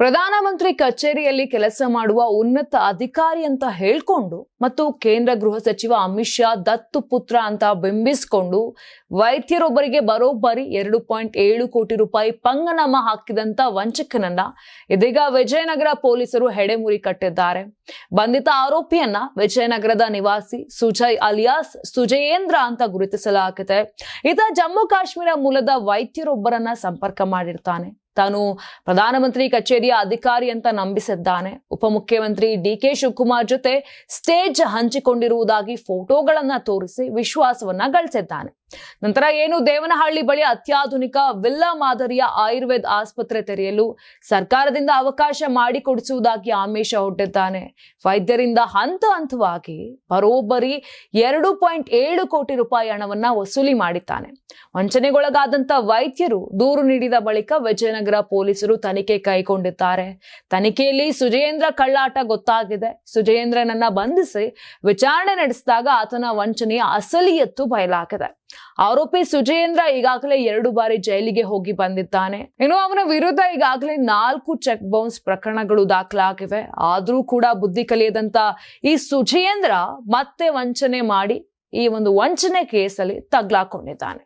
ಪ್ರಧಾನಮಂತ್ರಿ ಕಚೇರಿಯಲ್ಲಿ ಕೆಲಸ ಮಾಡುವ ಉನ್ನತ ಅಧಿಕಾರಿ ಅಂತ ಹೇಳ್ಕೊಂಡು ಮತ್ತು ಕೇಂದ್ರ ಗೃಹ ಸಚಿವ ಅಮಿತ್ ಶಾ ದತ್ತು ಪುತ್ರ ಅಂತ ಬಿಂಬಿಸ್ಕೊಂಡು ವೈದ್ಯರೊಬ್ಬರಿಗೆ ಬರೋಬ್ಬರಿ ಎರಡು ಪಾಯಿಂಟ್ ಏಳು ಕೋಟಿ ರೂಪಾಯಿ ಪಂಗನಾಮ ಹಾಕಿದಂತ ವಂಚಕನನ್ನ ಇದೀಗ ವಿಜಯನಗರ ಪೊಲೀಸರು ಹೆಡೆಮುರಿ ಕಟ್ಟಿದ್ದಾರೆ. ಬಂಧಿತ ಆರೋಪಿಯನ್ನ ವಿಜಯನಗರದ ನಿವಾಸಿ ಸುಜಯ್ ಅಲಿಯಾಸ್ ಸುಜಯೇಂದ್ರ ಅಂತ ಗುರುತಿಸಲಾಗಿದೆ. ಈತ ಜಮ್ಮು ಕಾಶ್ಮೀರ ಮೂಲದ ವೈದ್ಯರೊಬ್ಬರನ್ನ ಸಂಪರ್ಕ ಮಾಡಿರ್ತಾನೆ. ತಾನು ಪ್ರಧಾನಮಂತ್ರಿ ಕಚೇರಿಯ ಅಧಿಕಾರಿ ಅಂತ ನಂಬಿಸಿದ್ದಾನೆ. ಉಪಮುಖ್ಯಮಂತ್ರಿ ಡಿ ಕೆ ಶಿವಕುಮಾರ್ ಜೊತೆ ಸ್ಟೇಜ್ ಹಂಚಿಕೊಂಡಿರುವುದಾಗಿ ಫೋಟೋಗಳನ್ನ ತೋರಿಸಿ ವಿಶ್ವಾಸವನ್ನ ಗಳಿಸಿದ್ದಾನೆ. ನಂತರ ಏನು ದೇವನಹಳ್ಳಿ ಬಳಿ ಅತ್ಯಾಧುನಿಕ ವಿಲ್ಲಾ ಮಾದರಿಯ ಆಯುರ್ವೇದ ಆಸ್ಪತ್ರೆ ತೆರೆಯಲು ಸರ್ಕಾರದಿಂದ ಅವಕಾಶ ಮಾಡಿಕೊಡಿಸುವುದಾಗಿ ಆಮಿಷ ಹೊಟ್ಟಿದ್ದಾನೆ ವೈದ್ಯರಿಂದ ಹಂತ ಹಂತವಾಗಿ ಬರೋಬ್ಬರಿ ಎರಡು ಕೋಟಿ ರೂಪಾಯಿ ಹಣವನ್ನ ವಸೂಲಿ ಮಾಡಿದ್ದಾನೆ. ವಂಚನೆಗೊಳಗಾದಂತ ವೈದ್ಯರು ದೂರು ನೀಡಿದ ಬಳಿಕ ವಿಜಯನಗರ ಪೊಲೀಸರು ತನಿಖೆ ಕೈಗೊಂಡಿದ್ದಾರೆ. ತನಿಖೆಯಲ್ಲಿ ಸುಜಯೇಂದ್ರ ಕಳ್ಳಾಟ ಗೊತ್ತಾಗಿದೆ. ಸುಜಯೇಂದ್ರನನ್ನ ಬಂಧಿಸಿ ವಿಚಾರಣೆ ನಡೆಸಿದಾಗ ಆತನ ವಂಚನೆಯ ಅಸಲಿಯತ್ತು ಬಯಲಾಗಿದೆ. ಆರೋಪಿ ಸುಜಯೇಂದ್ರ ಈಗಾಗಲೇ ಎರಡು ಬಾರಿ ಜೈಲಿಗೆ ಹೋಗಿ ಬಂದಿದ್ದಾನೆ. ಇನ್ನು ಅವನ ವಿರುದ್ಧ ಈಗಾಗಲೇ ನಾಲ್ಕು ಚೆಕ್ ಬೌನ್ಸ್ ಪ್ರಕರಣಗಳು ದಾಖಲಾಗಿವೆ. ಆದ್ರೂ ಕೂಡ ಬುದ್ಧಿ ಕಲಿಯದಂತ ಈ ಸುಜಯೇಂದ್ರ ಮತ್ತೆ ವಂಚನೆ ಮಾಡಿ ಈ ಒಂದು ವಂಚನೆ ಕೇಸಲ್ಲಿ ತಗ್ಲಾಕೊಂಡಿದ್ದಾನೆ.